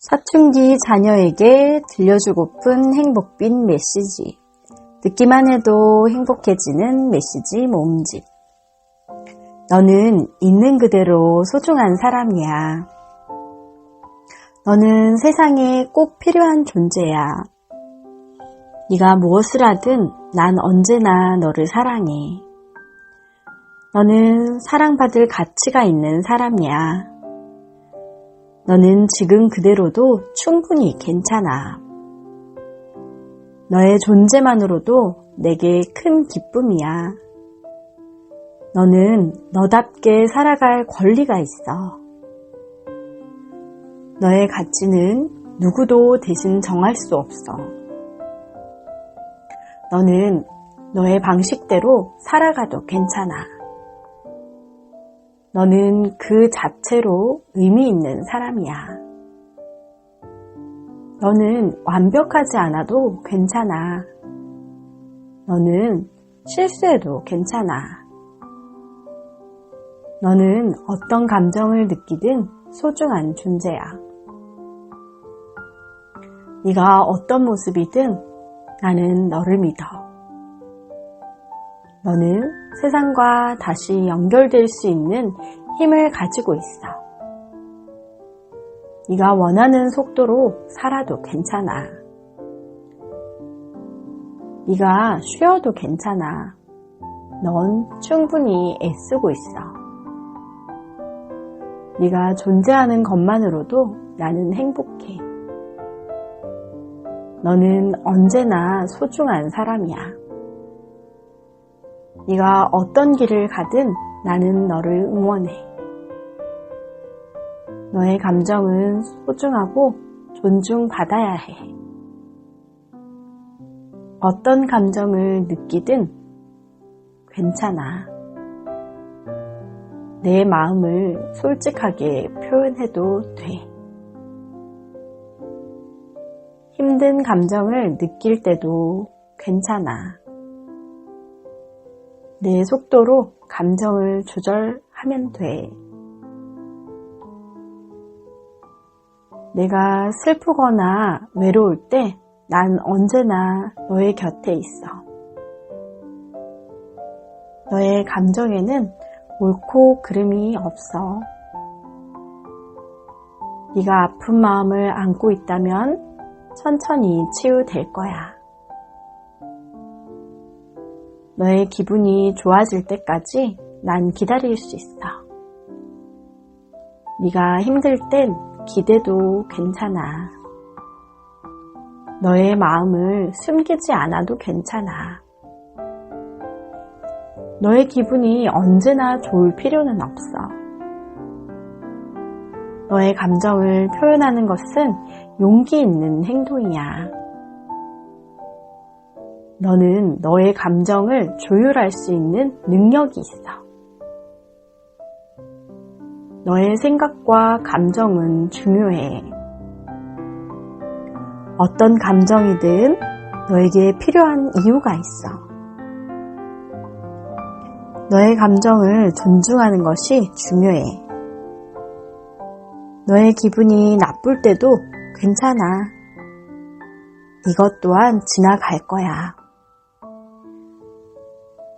사춘기 자녀에게 들려주고픈 행복빈 메시지. 듣기만 해도 행복해지는 메시지 모음집. 너는 있는 그대로 소중한 사람이야. 너는 세상에 꼭 필요한 존재야. 네가 무엇을 하든 난 언제나 너를 사랑해. 너는 사랑받을 가치가 있는 사람이야. 너는 지금 그대로도 충분히 괜찮아. 너의 존재만으로도 내게 큰 기쁨이야. 너는 너답게 살아갈 권리가 있어. 너의 가치는 누구도 대신 정할 수 없어. 너는 너의 방식대로 살아가도 괜찮아. 너는 그 자체로 의미 있는 사람이야. 너는 완벽하지 않아도 괜찮아. 너는 실수해도 괜찮아. 너는 어떤 감정을 느끼든 소중한 존재야. 네가 어떤 모습이든 나는 너를 믿어. 너는 세상과 다시 연결될 수 있는 힘을 가지고 있어. 네가 원하는 속도로 살아도 괜찮아. 네가 쉬어도 괜찮아. 넌 충분히 애쓰고 있어. 네가 존재하는 것만으로도 나는 행복해. 너는 언제나 소중한 사람이야. 네가 어떤 길을 가든 나는 너를 응원해. 너의 감정은 소중하고 존중받아야 해. 어떤 감정을 느끼든 괜찮아. 내 마음을 솔직하게 표현해도 돼. 힘든 감정을 느낄 때도 괜찮아. 내 속도로 감정을 조절하면 돼. 내가 슬프거나 외로울 때 난 언제나 너의 곁에 있어. 너의 감정에는 옳고 그름이 없어. 네가 아픈 마음을 안고 있다면 천천히 치유될 거야. 너의 기분이 좋아질 때까지 난 기다릴 수 있어. 네가 힘들 땐 기대도 괜찮아. 너의 마음을 숨기지 않아도 괜찮아. 너의 기분이 언제나 좋을 필요는 없어. 너의 감정을 표현하는 것은 용기 있는 행동이야. 너는 너의 감정을 조율할 수 있는 능력이 있어. 너의 생각과 감정은 중요해. 어떤 감정이든 너에게 필요한 이유가 있어. 너의 감정을 존중하는 것이 중요해. 너의 기분이 나쁠 때도 괜찮아. 이것 또한 지나갈 거야.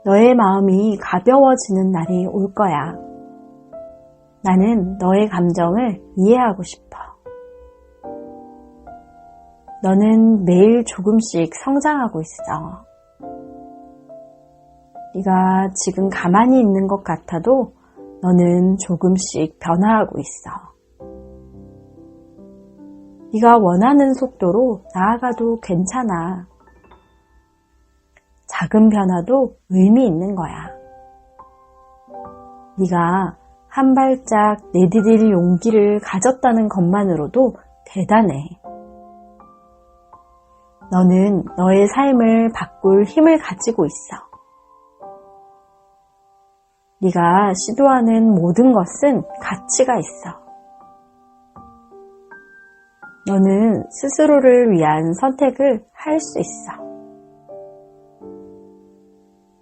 너의 마음이 가벼워지는 날이 올 거야. 나는 너의 감정을 이해하고 싶어. 너는 매일 조금씩 성장하고 있어. 네가 지금 가만히 있는 것 같아도 너는 조금씩 변화하고 있어. 네가 원하는 속도로 나아가도 괜찮아. 작은 변화도 의미 있는 거야. 네가 한 발짝 내디딜 용기를 가졌다는 것만으로도 대단해. 너는 너의 삶을 바꿀 힘을 가지고 있어. 네가 시도하는 모든 것은 가치가 있어. 너는 스스로를 위한 선택을 할 수 있어.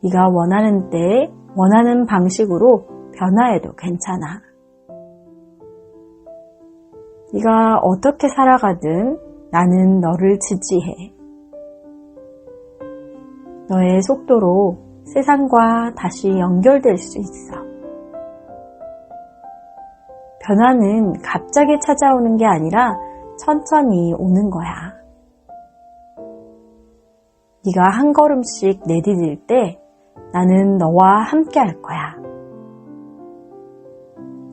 네가 원하는 때 원하는 방식으로 변화해도 괜찮아. 네가 어떻게 살아가든 나는 너를 지지해. 너의 속도로 세상과 다시 연결될 수 있어. 변화는 갑자기 찾아오는 게 아니라 천천히 오는 거야. 네가 한 걸음씩 내디딜 때 나는 너와 함께 할 거야.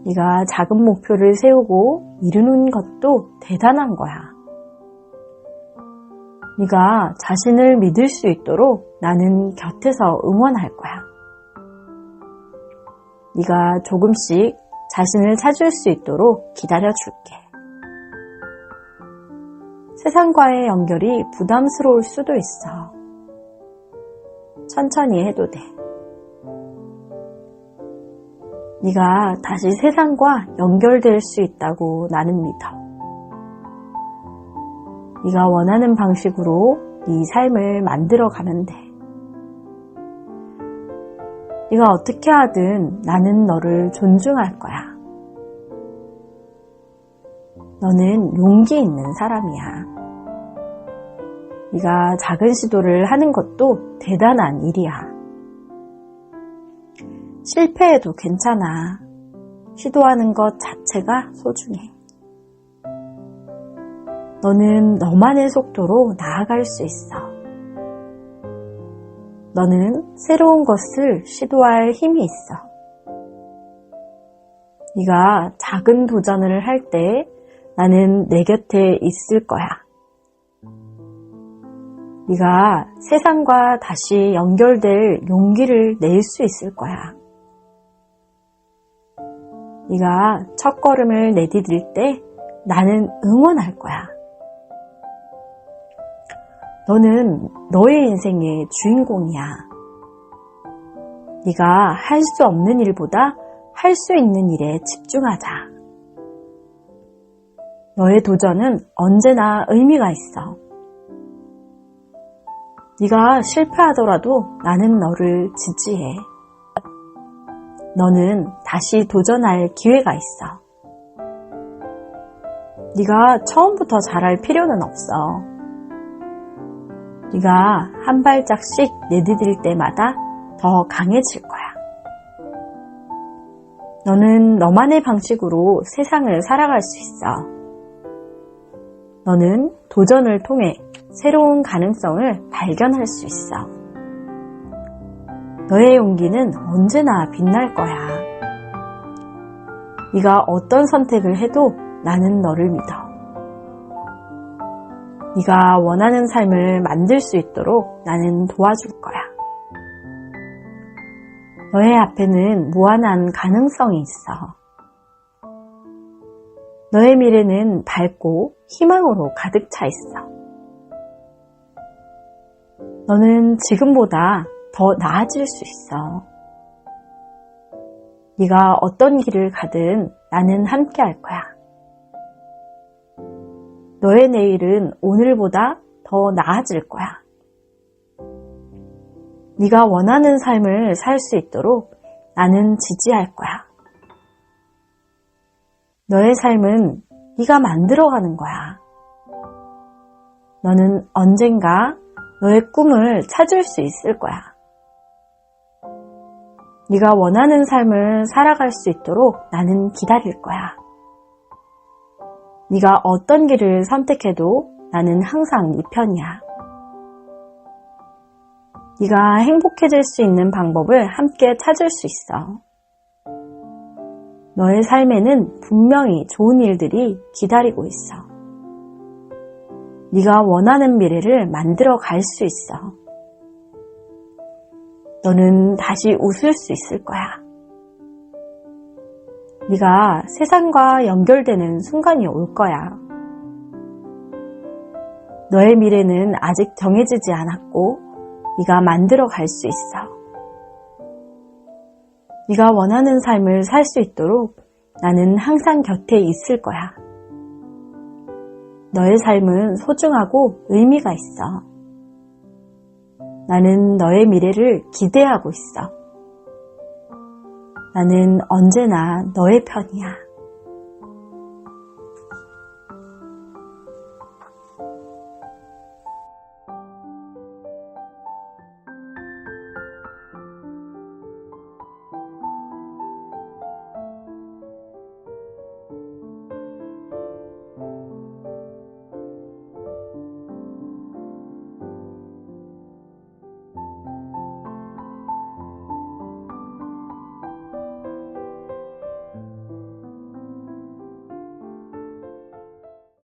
네가 작은 목표를 세우고 이루는 것도 대단한 거야. 네가 자신을 믿을 수 있도록 나는 곁에서 응원할 거야. 네가 조금씩 자신을 찾을 수 있도록 기다려 줄게. 세상과의 연결이 부담스러울 수도 있어. 천천히 해도 돼. 네가 다시 세상과 연결될 수 있다고 나는 믿어. 네가 원하는 방식으로 네 삶을 만들어 가면 돼. 네가 어떻게 하든 나는 너를 존중할 거야. 너는 용기 있는 사람이야. 네가 작은 시도를 하는 것도 대단한 일이야. 실패해도 괜찮아. 시도하는 것 자체가 소중해. 너는 너만의 속도로 나아갈 수 있어. 너는 새로운 것을 시도할 힘이 있어. 네가 작은 도전을 할 때 나는 내 곁에 있을 거야. 네가 세상과 다시 연결될 용기를 낼 수 있을 거야. 네가 첫 걸음을 내디딜 때 나는 응원할 거야. 너는 너의 인생의 주인공이야. 네가 할 수 없는 일보다 할 수 있는 일에 집중하자. 너의 도전은 언제나 의미가 있어. 네가 실패하더라도 나는 너를 지지해. 너는 다시 도전할 기회가 있어. 네가 처음부터 잘할 필요는 없어. 네가 한 발짝씩 내디딜 때마다 더 강해질 거야. 너는 너만의 방식으로 세상을 살아갈 수 있어. 너는 도전을 통해 새로운 가능성을 발견할 수 있어. 너의 용기는 언제나 빛날 거야. 네가 어떤 선택을 해도 나는 너를 믿어. 네가 원하는 삶을 만들 수 있도록 나는 도와줄 거야. 너의 앞에는 무한한 가능성이 있어. 너의 미래는 밝고 희망으로 가득 차 있어. 너는 지금보다 더 나아질 수 있어. 네가 어떤 길을 가든 나는 함께 할 거야. 너의 내일은 오늘보다 더 나아질 거야. 네가 원하는 삶을 살 수 있도록 나는 지지할 거야. 너의 삶은 네가 만들어가는 거야. 너는 언젠가 너의 꿈을 찾을 수 있을 거야. 네가 원하는 삶을 살아갈 수 있도록 나는 기다릴 거야. 네가 어떤 길을 선택해도 나는 항상 네 편이야. 네가 행복해질 수 있는 방법을 함께 찾을 수 있어. 너의 삶에는 분명히 좋은 일들이 기다리고 있어. 네가 원하는 미래를 만들어 갈 수 있어. 너는 다시 웃을 수 있을 거야. 네가 세상과 연결되는 순간이 올 거야. 너의 미래는 아직 정해지지 않았고 네가 만들어 갈 수 있어. 네가 원하는 삶을 살 수 있도록 나는 항상 곁에 있을 거야. 너의 삶은 소중하고 의미가 있어. 나는 너의 미래를 기대하고 있어. 나는 언제나 너의 편이야.